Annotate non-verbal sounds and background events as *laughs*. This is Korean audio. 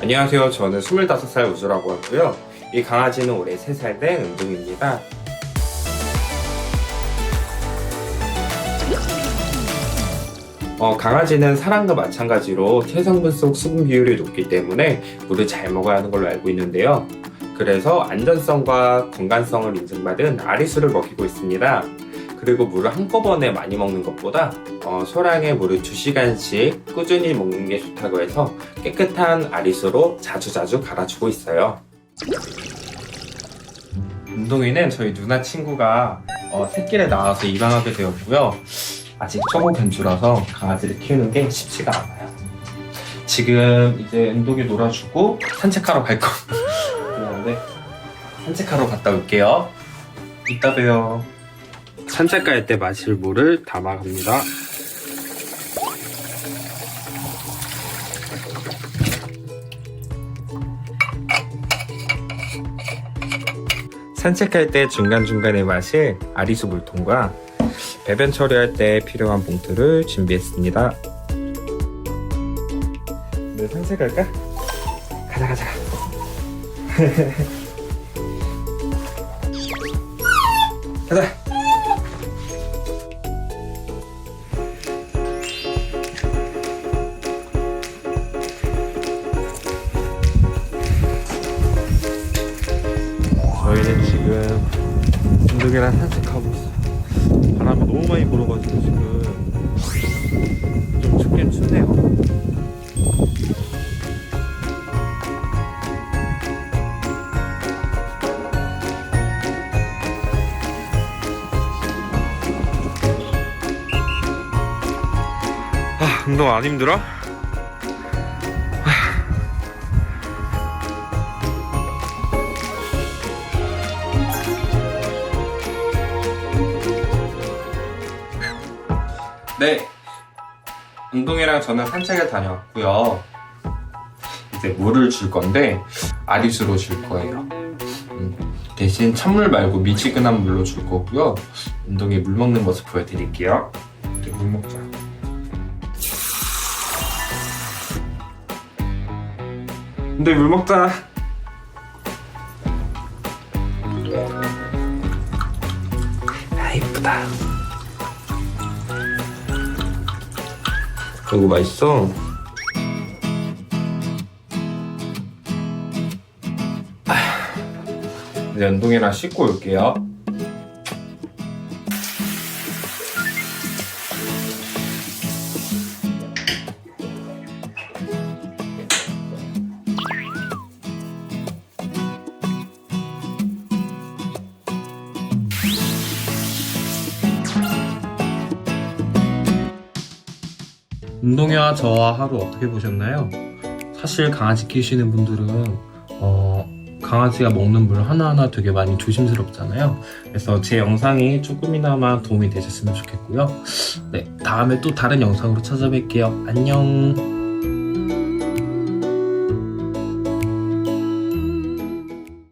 안녕하세요. 저는 25살 우주라고 하고요. 이 강아지는 올해 3살 된 은둥입니다. 어, 강아지는 사람과 마찬가지로 체성분 속 수분 비율이 높기 때문에 물을 잘 먹어야 하는 걸로 알고 있는데요. 그래서 안전성과 건강성을 인증받은 아리수를 먹이고 있습니다. 그리고 물을 한꺼번에 많이 먹는 것보다 어, 소량의 물을 2시간씩 꾸준히 먹는 게 좋다고 해서 깨끗한 아리수로 자주자주 갈아주고 있어요. 운동이는 저희 누나 친구가 어, 새끼를 낳아서 입양하게 되었고요. 아직 초보 견주라서 강아지를 키우는 게 쉽지가 않아요. 지금 이제 운동이 놀아주고 산책하러 갈 겁니다. *laughs* 그런데 산책하러 갔다 올게요. 이따 봬요. 산책 갈 때 마실 물을 담아갑니다. 산책할 때 중간중간에 마실 아리수 물통과 배변 처리할 때 필요한 봉투를 준비했습니다. 네, 산책할까? 가자, 가자. *laughs* 가자. 진동이랑 산책하고 있어요. 바람이 너무 많이 불어가지고 지금 좀 춥긴 춥네요. 아, 운동 안 힘들어? 네. 운동이랑 저는 산책을 다녀왔고요. 이제 물을 줄 건데 아리수로 줄 거예요. 음, 대신 찬물 말고 미지근한 물로 줄 거고요. 운동이 물 먹는 모습 보여드릴게요. 이제 물 먹자. 근데 물 먹자. 아 이쁘다. 이거 맛있어. 아, 운동이랑 씻고 올게요. 운동이와 저와 하루 어떻게 보셨나요? 사실 강아지 키우시는 분들은 어, 강아지가 먹는 물 하나하나 되게 많이 조심스럽잖아요. 그래서 제 영상이 조금이나마 도움이 되셨으면 좋겠고요. 네, 다음에 또 다른 영상으로 찾아뵐게요. 안녕.